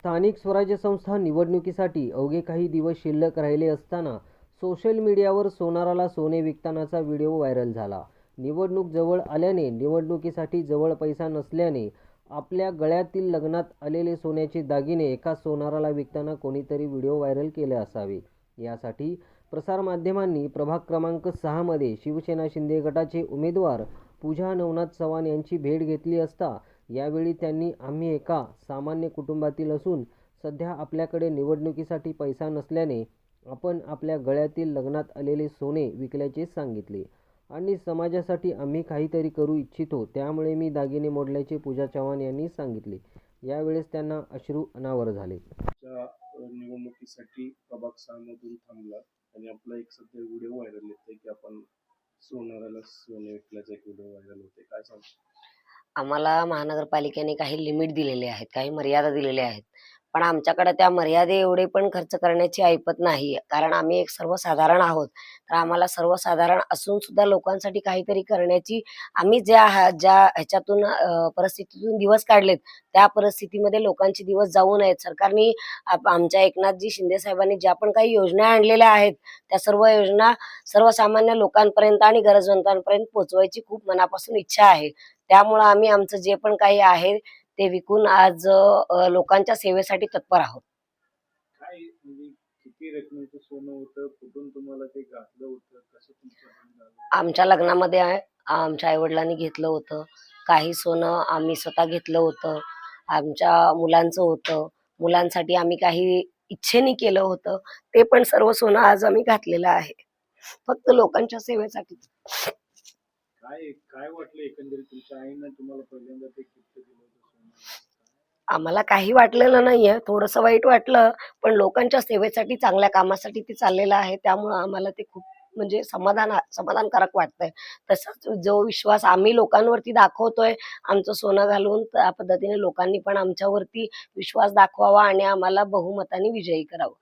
स्थानिक स्वराज्य संस्था निवडणुकीसाठी अवघे काही दिवस शिल्लक राहिले असताना सोशल मीडियावर सोनाराला सोने विकतानाचा व्हिडिओ व्हायरल झाला. निवडणूक जवळ आल्याने निवडणुकीसाठी जवळ पैसा नसल्याने आपल्या गळ्यातील लग्नात आलेले सोन्याचे दागिने एका सोनाराला विकताना कोणीतरी व्हिडिओ व्हायरल केले असावे. यासाठी प्रसारमाध्यमांनी प्रभाग क्रमांक सहामध्ये शिवसेना शिंदे गटाचे उमेदवार पूजा नवनाथ चव्हाण यांची भेट घेतली असता यावेळी त्यांनी आम्ही एका सामान्य कुटुंबातील असून सध्या आपल्याकडे निवडणुकीसाठी पैसा नसल्याने आपण आपल्या गळ्यातील लग्नात आलेले सोने विकल्याचे सांगितले. आणि समाजासाठी आम्ही काहीतरी करू इच्छितो त्यामुळे मी दागिने मोडल्याचे पूजा चव्हाण यांनी सांगितले. यावेळेस त्यांना अश्रू अनावर झाले. निवडणुकीसाठी प्रभाग सहामधून थांबला आणि आपला एक सध्या व्हिडिओ व्हायरल येतोय की आपण सोनाराला सोने विकल्याचा एक व्हिडिओ व्हायरल होते काय सांगतो आम्हाला महानगरपालिकेने काही लिमिट दिलेले आहेत काही मर्यादा दिलेल्या आहेत. पण आमच्याकडे त्या मर्यादे एवढे पण खर्च करण्याची ऐपत नाही कारण आम्ही एक सर्वसाधारण आहोत. तर आम्हाला सर्वसाधारण असून सुद्धा लोकांसाठी काहीतरी करण्याची आम्ही ज्या हा- ज्या ह्याच्यातून परिस्थितीतून दिवस काढलेत त्या परिस्थितीमध्ये लोकांचे दिवस जाऊ नयेत. सरकारने आप- आमच्या एकनाथजी शिंदे साहेबांनी ज्या पण काही योजना आणलेल्या आहेत त्या सर्व योजना सर्वसामान्य लोकांपर्यंत आणि गरजवंतांपर्यंत पोहोचवायची खूप मनापासून इच्छा आहे. त्यामुळं आम्ही आमचं जे पण काही आहे ते विकून आज लोकांच्या सेवेसाठी तत्पर आहोत. म्हणजे आमच्या लग्नामध्ये आमच्या आईवडिलांनी घेतलं होतं. काही सोनं आम्ही स्वतः घेतलं होतं. आमच्या मुलांचं होतं. मुलांसाठी आम्ही काही इच्छेने केलं होतं. ते पण सर्व सोनं आज आम्ही घातलेलं आहे. फक्त लोकांच्या सेवेसाठी. काय काय वाटलं एकंदरीत तुमच्या आईनं तुम्हाला पहिल्यांदा ते दिलं आम्हाला काही वाटलेलं नाहीये. थोडंसं वाईट वाटलं पण लोकांच्या सेवेसाठी चांगल्या कामासाठी ते चाललेलं आहे. त्यामुळं आम्हाला ते खूप म्हणजे समाधान समाधानकारक वाटतंय. तसंच जो विश्वास आम्ही लोकांवरती दाखवतोय आमचं सोनं घालून त्या पद्धतीने लोकांनी पण आमच्यावरती विश्वास दाखवावा आणि आम्हाला बहुमताने विजयी करावं.